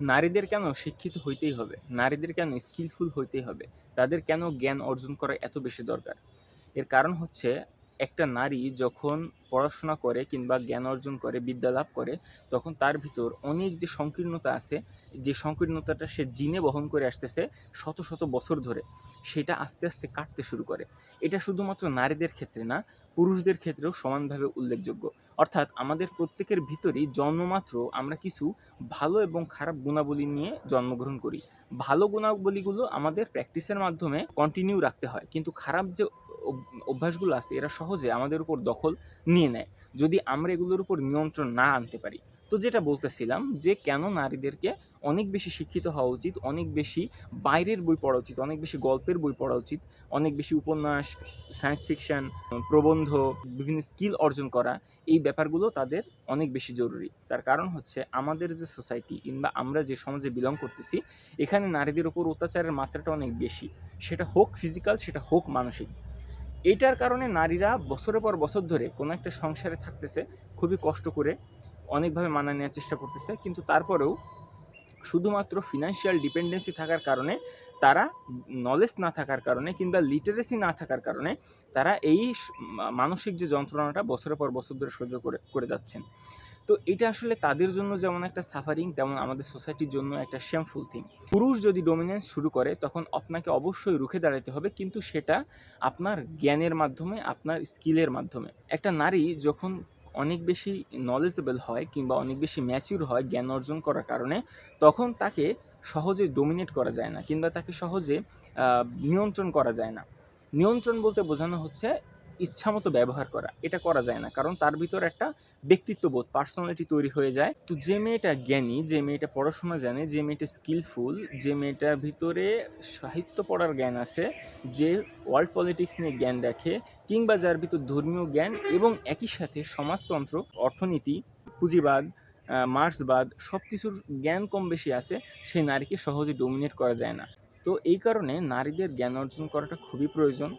নারীদের কেন শিক্ষিত হইতেই হবে? নারীদের কেন স্কিলফুল হইতেই হবে? তাদের কেন জ্ঞান অর্জন করা এত বেশি দরকার? এর কারণ হচ্ছে একটা নারী যখন পড়াশোনা করে কিংবা জ্ঞান অর্জন করে, বিদ্যা লাভ করে, তখন তার ভিতর অনেক যে সংকীর্ণতা আছে, যে সংকীর্ণতাটা সে জিনে বহন করে আসতেছে শত শত বছর ধরে, সেটা আস্তে আস্তে কাটতে শুরু করে। এটা শুধুমাত্র নারীদের ক্ষেত্রে না, পুরুষদের ক্ষেত্রেও সমানভাবে উল্লেখযোগ্য। অর্থাৎ আমাদের প্রত্যেকের ভিতরেই জন্মমাত্র আমরা কিছু ভালো এবং খারাপ গুণাবলী নিয়ে জন্মগ্রহণ করি। ভালো গুণাবলীগুলো আমাদের প্র্যাকটিসের মাধ্যমে কন্টিনিউ রাখতে হয়। কিন্তু খারাপ যে অভ্যাসগুলো আছে, এরা সহজে আমাদের উপর দখল নিয়ে নেয়। যদি আমরা এগুলোর উপর নিয়ন্ত্রণ না আনতে পারি। তো যেটা বলতেছিলাম যে, কেন নারীদেরকে অনেক বেশি শিক্ষিত হওয়া উচিত, অনেক বেশি বাইরের বই পড়া উচিত, অনেক বেশি গল্পের বই পড়া উচিত, অনেক বেশি উপন্যাস সায়েন্স ফিকশান প্রবন্ধ, বিভিন্ন স্কিল অর্জন করা, এই ব্যাপারগুলো তাদের অনেক বেশি জরুরি। তার কারণ হচ্ছে আমাদের যে সোসাইটি কিংবা আমরা যে সমাজে বিলং করতেছি, এখানে নারীদের উপর অত্যাচারের মাত্রাটা অনেক বেশি। সেটা হোক ফিজিক্যাল সেটা হোক মানসিক। এইটার কারণে নারীরা বছরের পর বছর ধরে কোনো একটা সংসারে থাকতেছে, খুবই কষ্ট করে অনেকভাবে মানা নেওয়ার চেষ্টা করতেছে, কিন্তু তারপরেও শুধুমাত্র ফিনান্সিয়াল ডিপেন্ডেন্সি থাকার কারণে, তারা নলেজ না থাকার কারণে কিংবা লিটারেসি না থাকার কারণে তারা এই মানসিক যে যন্ত্রণাটা বছরের পর বছর ধরে সহ্য করে করে যাচ্ছেন। তো এটা আসলে তাদের জন্য যেমন একটা সাফারিং তেমন আমাদের সোসাইটির জন্য একটা শ্যামফুল থিং পুরুষ যদি ডোমিনেন্স শুরু করে, তখন আপনাকে অবশ্যই রুখে দাঁড়াতে হবে, কিন্তু সেটা আপনার জ্ঞানের মাধ্যমে, আপনার স্কিলের মাধ্যমে। একটা নারী যখন অনেক বেশি নলেজেবল হয় কিংবা অনেক বেশি ম্যাচিউর হয় জ্ঞান অর্জন করার কারণে, তখন তাকে সহজে ডোমিনেট করা যায় না, কিংবা তাকে সহজে নিয়ন্ত্রণ করা যায় না। নিয়ন্ত্রণ বলতে বোঝানো হচ্ছে ইচ্ছামতো ব্যবহার করা। এটা করা যায় না। কারণ তার ভিতর একটা ব্যক্তিত্ববোধ পার্সোনালিটি তৈরি হয়ে যায়। তো যে মেয়েটা জ্ঞানী, যে মেয়েটা পড়াশোনা জানে, যে মেয়েটা স্কিলফুল যে মেয়েটার ভিতরে সাহিত্য পড়ার জ্ঞান আছে, যে ওয়ার্ল্ড পলিটিক্স নিয়ে জ্ঞান রাখে কিংবা যার ভিতর ধর্মীয় জ্ঞান এবং একই সাথে সমাজতন্ত্র, অর্থনীতি, পুঁজিবাদ মার্ক্সবাদ সব কিছুর জ্ঞান কম বেশি আছে, সেই নারীকে সহজে ডোমিনেট করা যায় না। তো এই কারণে নারীদের জ্ঞান অর্জন করাটা খুবই প্রয়োজন।